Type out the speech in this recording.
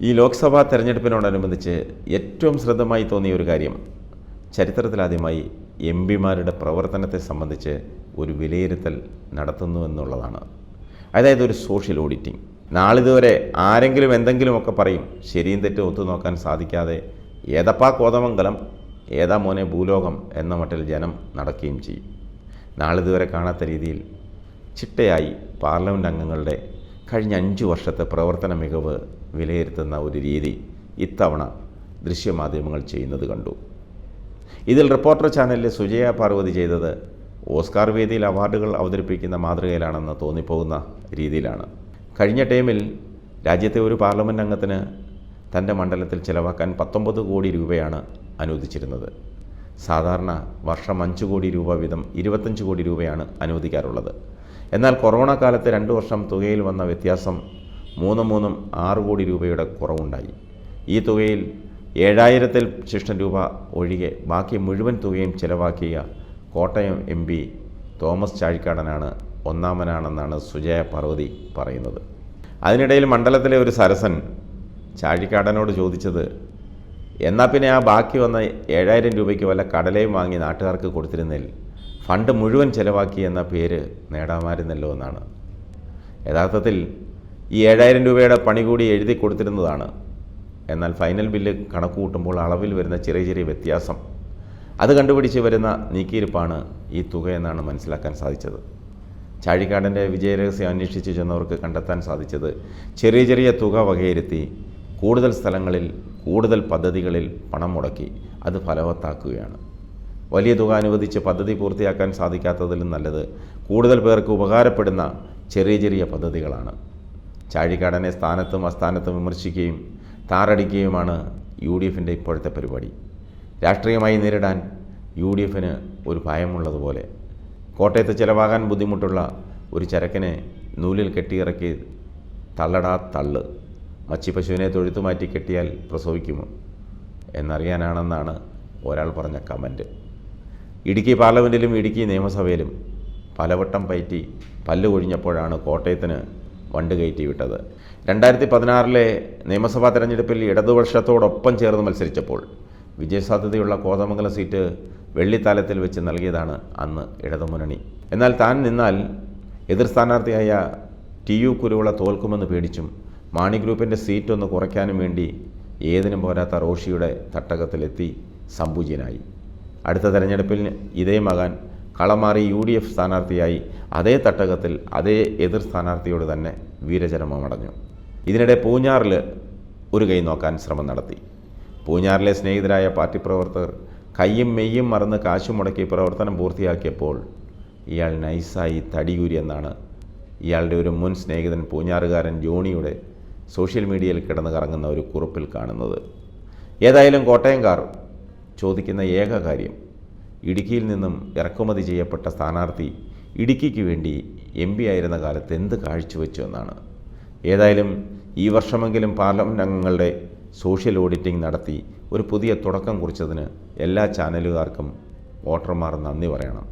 ഈ ലോക്സഭാ തെരഞ്ഞെടുപ്പിനോടനുബന്ധിച്ച് ഏറ്റവും ശ്രദ്ധമായി തോന്നിയ ഒരു കാര്യം ചരിത്രത്തിലാദ്യമായി എം പിമാരുടെ പ്രവർത്തനത്തെ സംബന്ധിച്ച് ഒരു വിലയിരുത്തൽ നടത്തുന്നു എന്നുള്ളതാണ്. അതായത് ഒരു സോഷ്യൽ ഓഡിറ്റിംഗ്. നാളിതുവരെ ആരെങ്കിലും എന്തെങ്കിലുമൊക്കെ പറയും ശരിയും തെറ്റും ഒത്തുനോക്കാൻ സാധിക്കാതെ ഏതപ്പാ കോതമംഗലം ഏതാ മോനെ ഭൂലോകം എന്ന മട്ടിൽ ജനം നടക്കുകയും ചെയ്യും. നാളിതുവരെ കാണാത്ത രീതിയിൽ ചിട്ടയായി പാർലമെന്റ് അംഗങ്ങളുടെ കഴിഞ്ഞ അഞ്ച് വർഷത്തെ പ്രവർത്തന മികവ് വിലയിരുത്തുന്ന ഒരു രീതി ഇത്തവണ ദൃശ്യമാധ്യമങ്ങൾ ചെയ്യുന്നത് കണ്ടു. ഇതിൽ റിപ്പോർട്ടർ ചാനലിലെ സുജയ പാർവതി ചെയ്തത് ഓസ്കാർ വേദിയിൽ അവാർഡുകൾ അവതരിപ്പിക്കുന്ന മാതൃകയിലാണെന്ന് തോന്നിപ്പോകുന്ന രീതിയിലാണ്. കഴിഞ്ഞ ടൈമിൽ രാജ്യത്തെ ഒരു പാർലമെന്റ് അംഗത്തിന് തന്റെ മണ്ഡലത്തിൽ ചിലവാക്കാൻ പത്തൊമ്പത് കോടി രൂപയാണ് അനുവദിച്ചിരുന്നത്. സാധാരണ വർഷം അഞ്ച് കോടി രൂപ വീതം ഇരുപത്തഞ്ച് കോടി രൂപയാണ് അനുവദിക്കാറുള്ളത്. എന്നാൽ കൊറോണ കാലത്ത് രണ്ട് വർഷം തുകയിൽ വന്ന വ്യത്യാസം മൂന്ന് മൂന്നും ആറ് കോടി രൂപയുടെ കുറവുണ്ടായി. ഈ തുകയിൽ ഏഴായിരത്തിൽ ശിഷ്ടം രൂപ ഒഴികെ ബാക്കി മുഴുവൻ തുകയും ചിലവാക്കിയ കോട്ടയം എം പി തോമസ് ചാഴിക്കാടനാണ് ഒന്നാമനാണെന്നാണ് സുജയ പാർവതി പറയുന്നത്. അതിനിടയിൽ മണ്ഡലത്തിലെ ഒരു സരസൻ ചാഴിക്കാടനോട് ചോദിച്ചത് എന്നാൽ പിന്നെ ആ ബാക്കി വന്ന ഏഴായിരം രൂപയ്ക്ക് വല്ല കടലയും വാങ്ങി നാട്ടുകാർക്ക് കൊടുത്തിരുന്നതിൽ ഫണ്ട് മുഴുവൻ ചിലവാക്കി എന്ന പേര് നേടാമായിരുന്നല്ലോ എന്നാണ്. യഥാർത്ഥത്തിൽ ഈ ഏഴായിരം രൂപയുടെ പണി കൂടി എഴുതി കൊടുത്തിരുന്നതാണ്. എന്നാൽ ഫൈനൽ ബില്ല് കണക്ക് കൂട്ടുമ്പോൾ അളവിൽ വരുന്ന ചെറിയ ചെറിയ വ്യത്യാസം. അത് കണ്ടുപിടിച്ച് വരുന്ന നീക്കിയിരിപ്പാണ് ഈ തുകയെന്നാണ് മനസ്സിലാക്കാൻ സാധിച്ചത്. ചാഴിക്കാടന്റെ വിജയരഹസ്യം അന്വേഷിച്ച് ചെന്നവർക്ക് കണ്ടെത്താൻ സാധിച്ചത് ചെറിയ ചെറിയ തുക വകയിരുത്തി കൂടുതൽ സ്ഥലങ്ങളിൽ കൂടുതൽ പദ്ധതികളിൽ പണം മുടക്കി അത് ഫലവത്താക്കുകയാണ്. വലിയ തുക അനുവദിച്ച് പദ്ധതി പൂർത്തിയാക്കാൻ സാധിക്കാത്തതിലും നല്ലത്. കൂടുതൽ പേർക്ക് ഉപകാരപ്പെടുന്ന ചെറിയ ചെറിയ പദ്ധതികളാണ്. ചാഴിക്കാടനെ സ്ഥാനത്തും അസ്ഥാനത്തും വിമർശിക്കുകയും താറടിക്കുകയുമാണ് യു ഡി എഫിന്റെ ഇപ്പോഴത്തെ പരിപാടി. രാഷ്ട്രീയമായി നേരിടാൻ യു ഡി എഫിന് ഒരു ഭയമുള്ളതുപോലെ. കോട്ടയത്ത് ചിലവാകാൻ ബുദ്ധിമുട്ടുള്ള ഒരു ചരക്കിനെ നൂലിൽ കെട്ടിയിറക്കി തള്ളടാ തള്ള്. മച്ചി പശുവിനെ തൊഴുത്തു മാറ്റി കെട്ടിയാൽ പ്രസവിക്കുമോ? എന്നറിയാനാണെന്നാണ് ഒരാൾ പറഞ്ഞ കമന്റ് ഇടുക്കി പാർലമെന്റിലും ഇടുക്കി നിയമസഭയിലും പലവട്ടം പയറ്റി പല്ല് കൊഴിഞ്ഞപ്പോഴാണ് കോട്ടയത്തിന് വണ്ട് കയറ്റി വിട്ടത്. രണ്ടായിരത്തി പതിനാറിലെ നിയമസഭാ തെരഞ്ഞെടുപ്പിൽ ഇടതുപക്ഷത്തോടൊപ്പം ചേർന്ന് മത്സരിച്ചപ്പോൾ വിജയസാധ്യതയുള്ള കോതമംഗലം സീറ്റ് വെള്ളിത്താലത്തിൽ വെച്ച് നൽകിയതാണ് അന്ന് ഇടതുമുന്നണി. എന്നാൽ താൻ നിന്നാൽ എതിർ സ്ഥാനാർത്ഥിയായ ടി യു കുരുവിള തോൽക്കുമെന്ന് പേടിച്ചും മാണി ഗ്രൂപ്പിന്റെ സീറ്റ് ഒന്ന് കുറയ്ക്കാനും വേണ്ടി ഏതിനും പോരാത്ത റോഷിയുടെ തട്ടകത്തിലെത്തി സംപൂജ്യനായി അടുത്ത തെരഞ്ഞെടുപ്പിൽ ഇതേ മകാൻ കളമാറി യു ഡി എഫ് സ്ഥാനാർത്ഥിയായി അതേ തട്ടകത്തിൽ അതേ എതിർ സ്ഥാനാർത്ഥിയോട് തന്നെ വീരചരമമടഞ്ഞു ഇതിനിടെ പൂഞ്ഞാറിൽ ഒരു കൈ നോക്കാൻ ശ്രമം നടത്തി. പൂഞ്ഞാറിലെ സ്നേഹിതരായ പാർട്ടി പ്രവർത്തകർ കയ്യും മെയ്യും മറന്ന് കാശു മുടക്കി പ്രവർത്തനം പൂർത്തിയാക്കിയപ്പോൾ ഇയാൾ നൈസായി തടിയൂരി എന്നാണ് ഇയാളുടെ ഒരു മുൻ സ്നേഹിതൻ പൂഞ്ഞാറുകാരൻ ജോണിയുടെ സോഷ്യൽ മീഡിയയിൽ കിടന്ന് കറങ്ങുന്ന ഒരു കുറിപ്പിൽ കാണുന്നത്. ഏതായാലും കോട്ടയംകാർ ചോദിക്കുന്ന ഏക കാര്യം ഇടുക്കിയിൽ നിന്നും ഇറക്കുമതി ചെയ്യപ്പെട്ട സ്ഥാനാർത്ഥി ഇടുക്കിക്ക് വേണ്ടി എം പി ആയിരുന്ന കാലത്ത് എന്ത് കാഴ്ചവെച്ചു എന്നാണ്. ഏതായാലും ഈ വർഷമെങ്കിലും പാർലമെന്റ് അംഗങ്ങളുടെ സോഷ്യൽ ഓഡിറ്റിംഗ് നടത്തി ഒരു പുതിയ തുടക്കം കുറിച്ചതിന് എല്ലാ ചാനലുകാർക്കും വോട്ടർമാർ നന്ദി പറയണം.